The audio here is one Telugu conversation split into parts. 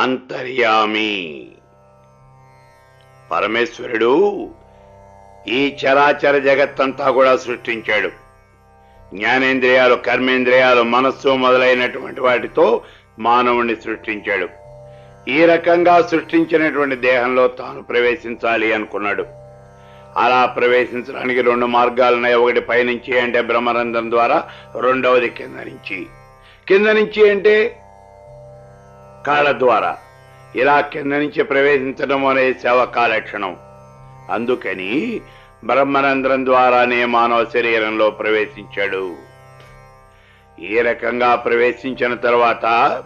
అంతర్యామి. పరమేశ్వరుడు ఈ చరాచర జగత్తంతా కూడా సృష్టించాడు. జ్ఞానేంద్రియాలు కర్మేంద్రియాలు మనస్సు మొదలైనటువంటి వాటితో మానవుణ్ణి సృష్టించాడు. ఈ రకంగా సృష్టించినటువంటి దేహంలో తాను ప్రవేశించాలి అనుకున్నాడు. అలా ప్రవేశించడానికి రెండు మార్గాలున్నాయి ఒకటి పైనుంచి అంటే బ్రహ్మరంధ్రం ద్వారా రెండవది కింద నుంచి. కింద నుంచి అంటే కాళ్ళ ద్వారా. ఇలా కింద నుంచి ప్రవేశించడం అనే సేవ కాలక్షణం. అందుకని బ్రహ్మరంధ్రం ద్వారానే మానవ శరీరంలో ప్రవేశించాడు. ఈ రకంగా ప్రవేశించిన తర్వాత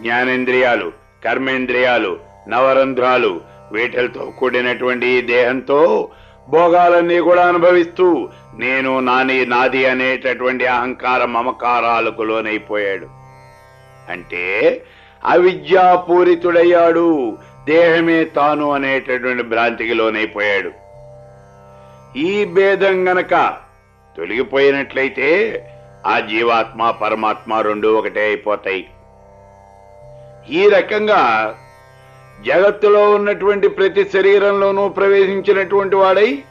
జ్ఞానేంద్రియాలు కర్మేంద్రియాలు నవరంధ్రాలు వీటితో కూడినటువంటి దేహంతో భోగాలన్నీ కూడా అనుభవిస్తూ నేను నాని నాది అనేటటువంటి అహంకార మమకారాలకు లోనైపోయాడు. అంటే అవిద్యాపూరితుడయ్యాడు. దేహమే తాను అనేటటువంటి భ్రాంతికి లోనైపోయాడు. ఈ భేదం గనక తొలగిపోయినట్లయితే ఆ జీవాత్మ పరమాత్మ రెండు ఒకటే అయిపోతాయి. ఈ రకంగా జగత్తులో ఉన్నటువంటి ప్రతి శరీరంలోనూ ప్రవేశించినటువంటి వాడై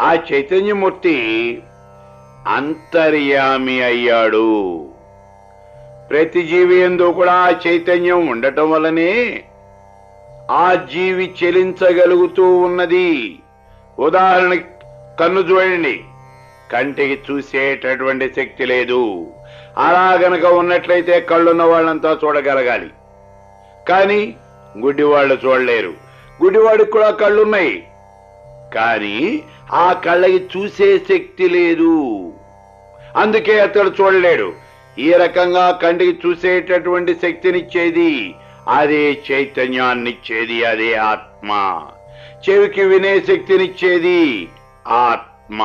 ఆ చైతన్యమూర్తి అంతర్యామి అయ్యాడు. ప్రతి జీవి ఎందు కూడా చైతన్యం ఉండటం వలనే ఆ జీవి చెలించగలుగుతూ ఉన్నది. ఉదాహరణ కన్ను చూడండి. కంటికి చూసేటటువంటి శక్తి లేదు. అలా గనక ఉన్నట్లయితే కళ్ళున్న వాళ్ళంతా చూడగలగాలి. కానీ గుడ్డి వాళ్ళు చూడలేరు. గుడ్డివాడికి కూడా కళ్ళున్నాయి. కానీ ఆ కళ్ళకి చూసే శక్తి లేదు. అందుకే అతడు చూడలేడు. ఈ రకంగా కంటికి చూసేటటువంటి శక్తినిచ్చేది అదే చైతన్యాన్నిచ్చేది అదే ఆత్మ. చెవికి వినే శక్తినిచ్చేది ఆత్మ.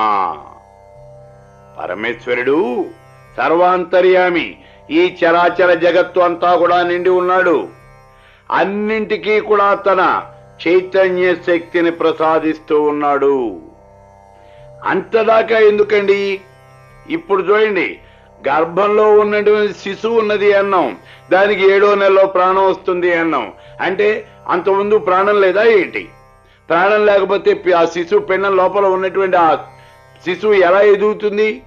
పరమేశ్వరుడు సర్వాంతర్యామి. ఈ చరాచర జగత్తు అంతా కూడా నిండి ఉన్నాడు. అన్నింటికీ కూడా తన చైతన్య శక్తిని ప్రసాదిస్తూ ఉన్నాడు. అంతదాకా ఎందుకండి? ఇప్పుడు చూడండి. గర్భంలో ఉన్నటువంటి శిశువు ఉన్నది అన్నాం. దానికి ఏడో నెలలో ప్రాణం వస్తుంది అన్నాం. అంటే అంతకుముందు ప్రాణం లేదా ఏంటి? ప్రాణం లేకపోతే ఆ శిశువు పిండం లోపల ఉన్నటువంటి ఆ శిశువు ఎలా ఎదుగుతుంది?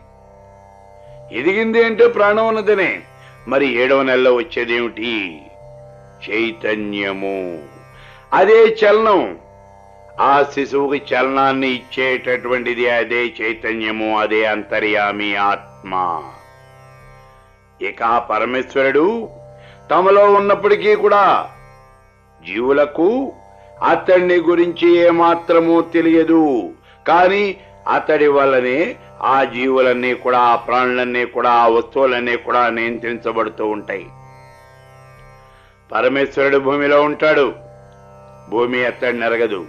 ఎదిగింది అంటే ప్రాణం ఉన్నదనే. మరి ఏడవ నెలలో వచ్చేదేమిటి చైతన్యము. అదే చలనం. ఆ శిశువుకి చలనాన్ని ఇచ్చేటటువంటిది అదే చైతన్యము అదే అంతర్యామి ఆత్మ. ఇక పరమేశ్వరుడు తమలో ఉన్నప్పటికీ కూడా జీవులకు అతడిని గురించి ఏమాత్రమూ తెలియదు. కానీ అతడి వల్లనే ఆ జీవులన్నీ కూడా ఆ ప్రాణులన్నీ కూడా ఆ వస్తువులన్నీ కూడా నియంత్రించబడుతూ ఉంటాయి. పరమేశ్వరుడు భూమిలో ఉంటాడు. భూమి అతడి నరగదు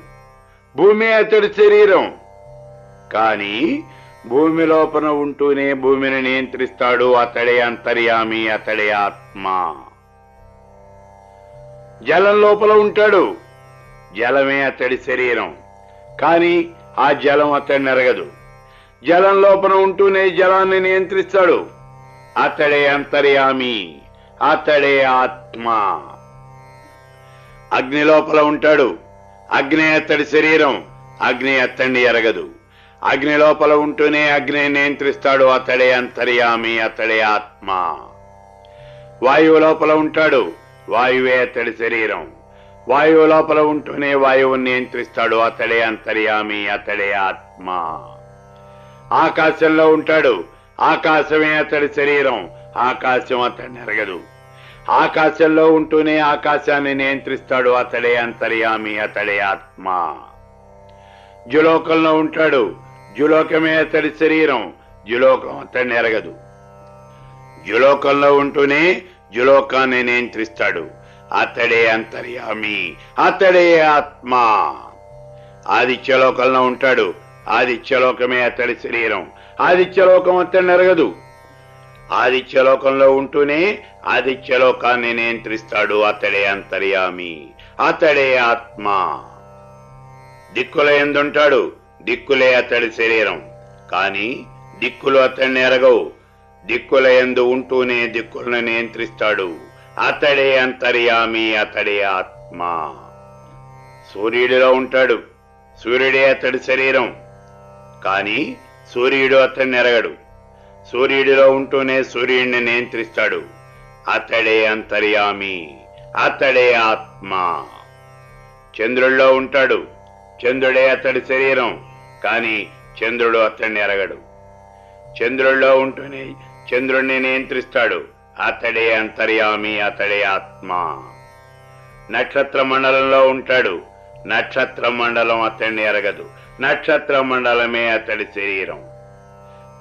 భూమి అతడి శరీరం. కానీ భూమి లోపల ఉంటూనే భూమిని నియంత్రిస్తాడు అతడే అంతర్యామి అతడే ఆత్మ. జలం లోపల ఉంటాడు. జలమే అతడి శరీరం. కానీ ఆ జలం అతడి నెరగదు. జలం లోపల ఉంటూనే జలాన్ని నియంత్రిస్తాడు. అతడే అంతర్యామి అతడే ఆత్మ. అగ్ని లోపల ఉంటాడు. అగ్ని అతడి శరీరం. అగ్ని అతడిని ఎరగదు. అగ్ని లోపల ఉంటూనే అగ్ని నియంత్రిస్తాడు. అతడే అంతర్యామి అతడే ఆత్మ. వాయువు లోపల ఉంటాడు. వాయువే అతడి శరీరం. వాయువు లోపల ఉంటూనే వాయువుని నియంత్రిస్తాడు. అతడే అంతర్యామి అతడే ఆత్మ. ఆకాశంలో ఉంటాడు. ఆకాశమే అతడి శరీరం. ఆకాశం అతడిని ఎరగదు. ఆకాశంలో ఉంటూనే ఆకాశాన్ని నియంత్రిస్తాడు. అతడే అంతర్యామి అతడే ఆత్మ. జులోకంలో ఉంటాడు. జులోకమే అతడి శరీరం జులోకం అతడిని ఎరగదు. జులోకంలో ఉంటూనే జులోకాన్ని నియంత్రిస్తాడు. అతడే అంతర్యామి అతడే ఆత్మ. ఆదిత్యలోకంలో ఉంటాడు. ఆదిత్యలోకమే అతడి శరీరం. ఆదిత్యలోకం అతడిని ఎరగదు. ఆదిత్యలోకంలో ఉంటూనే ఆదిత్యలోకాన్ని నియంత్రిస్తాడు అతడే అంతర్యామి అతడే ఆత్మ. దిక్కుల ఎందుంటాడు? దిక్కులే అతడి శరీరం. కాని దిక్కులు అతడిని ఎరగవు. దిక్కుల ఎందు ఉంటూనే దిక్కులను నియంత్రిస్తాడు. అతడే అంతర్యామి అతడే ఆత్మ. సూర్యుడిలో ఉంటాడు. సూర్యుడే అతడి శరీరం. కానీ సూర్యుడు అతన్ని ఎరగడు. సూర్యుడిలో ఉంటూనే సూర్యుడిని నియంత్రిస్తాడు. అతడే అంతర్యామి అతడే ఆత్మ. చంద్రుల్లో ఉంటాడు. చంద్రుడే అతడి శరీరం. కానీ చంద్రుడు అతన్ని ఎరగడు. చంద్రుల్లో ఉంటూనే చంద్రుణ్ణి నియంత్రిస్తాడు. అతడే అంతర్యామి అతడే ఆత్మ. నక్షత్ర మండలంలో ఉంటాడు. నక్షత్ర మండలం అతన్ని ఎరగదు. నక్షత్ర మండలమే అతడి శరీరం.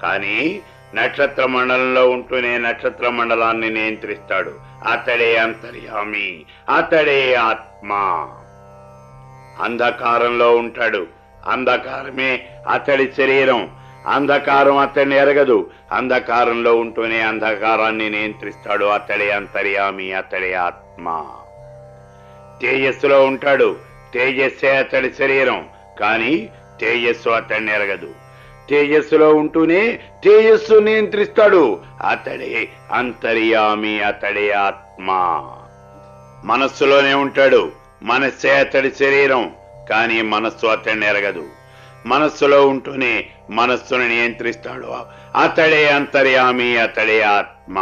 కానీ నక్షత్ర మండలంలో ఉంటూనే నక్షత్ర మండలాన్ని నియంత్రిస్తాడు. అతడే అంతర్యామి అతడే ఆత్మ. అంధకారంలో ఉంటాడు. అంధకారమే అతడి శరీరం. అంధకారం అతన్ని ఎరగదు. అంధకారంలో ఉంటూనే అంధకారాన్ని నియంత్రిస్తాడు అతడే అంతర్యామి అతడే ఆత్మ. తేజస్సులో ఉంటాడు. తేజస్సే అతడి శరీరం. కానీ తేజస్సు అతన్ని ఎరగదు. తేజస్సులో ఉంటూనే తేజస్సు నియంత్రిస్తాడు అతడే అంతర్యామి అతడే ఆత్మ. మనస్సులోనే ఉంటాడు. మనస్సే అతడి శరీరం. కానీ మనస్సు అతన్ని ఎరగదు. మనస్సులో ఉంటూనే మనస్సును నియంత్రిస్తాడు. అతడే అంతర్యామి అతడే ఆత్మ.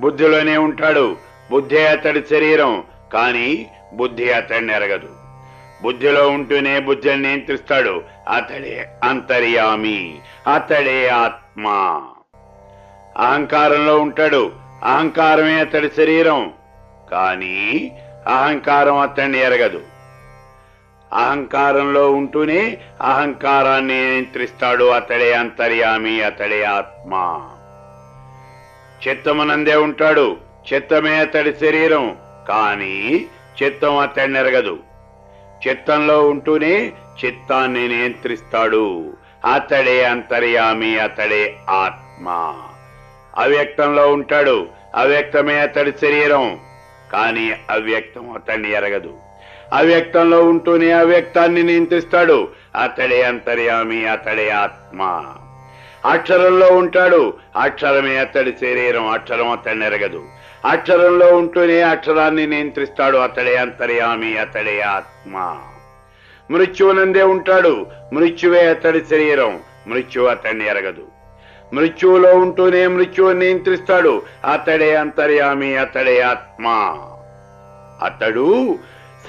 బుద్ధిలోనే ఉంటాడు. బుద్ధి అతడి శరీరం కానీ బుద్ధి అతడిని ఎరగదు. బుద్ధిలో ఉంటూనే బుద్ధిని నియంత్రిస్తాడు. అతడే అంతర్యామి అతడే ఆత్మ. అహంకారంలో ఉంటాడు. అహంకారమే అతడి శరీరం కానీ అహంకారం అతన్ని ఎరగదు. అహంకారంలో ఉంటూనే అహంకారాన్ని నియంత్రిస్తాడు అతడే అంతర్యామి అతడే ఆత్మ. చిత్తమునందే ఉంటాడు. చిత్తమే అతడి శరీరం. కానీ చిత్తం అతడి ఎరగదు చిత్తంలో ఉంటూనే చిత్తాన్ని నియంత్రిస్తాడు. అతడే అంతర్యామి అతడే ఆత్మ. అవ్యక్తంలో ఉంటాడు. అవ్యక్తమే అతడి శరీరం. కానీ అవ్యక్తం అతన్ని ఎరగదు. అవ్యక్తంలో ఉంటూనే అవ్యక్తాన్ని నియంత్రిస్తాడు. అతడే అంతర్యామి అతడే ఆత్మ. అక్షరంలో ఉంటాడు. అక్షరమే అతడి శరీరం అక్షరం అతన్ని ఎరగదు. అక్షరంలో ఉంటూనే అక్షరాన్ని నియంత్రిస్తాడు. అతడే అంతర్యామి అతడే ఆత్మ. మృత్యువునందే ఉంటాడు. మృత్యువే అతడి శరీరం. మృత్యు అతన్ని ఎరగదు. మృత్యువులో ఉంటూనే మృత్యువు నియంత్రిస్తాడు. అతడే అంతర్యామి అతడే ఆత్మ. అతడు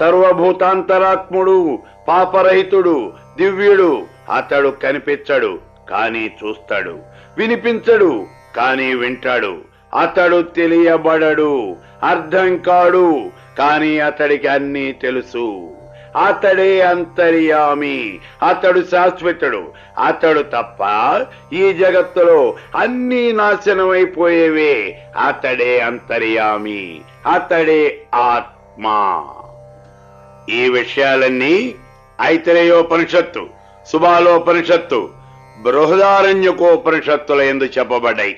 సర్వభూతాంతరాత్ముడు పాపరహితుడు దివ్యుడు. అతడు కనిపించడు కానీ చూస్తాడు. వినిపించడు కానీ వింటాడు. అతడు తెలియబడడు అర్థం కాడు కానీ అతడికి అన్నీ తెలుసు. అతడే అంతర్యామి అతడు శాశ్వతుడు. అతడు తప్ప ఈ జగత్తులో అన్నీ నాశనమైపోయేవే. అతడే అంతర్యామి అతడే ఆత్మ. ఈ విషయాలన్నీ ఐతరేయోపనిషత్తు సుబాలోపనిషత్తు బృహదారణ్యకోపనిషత్తుల ఎందు చెప్పబడ్డాయి.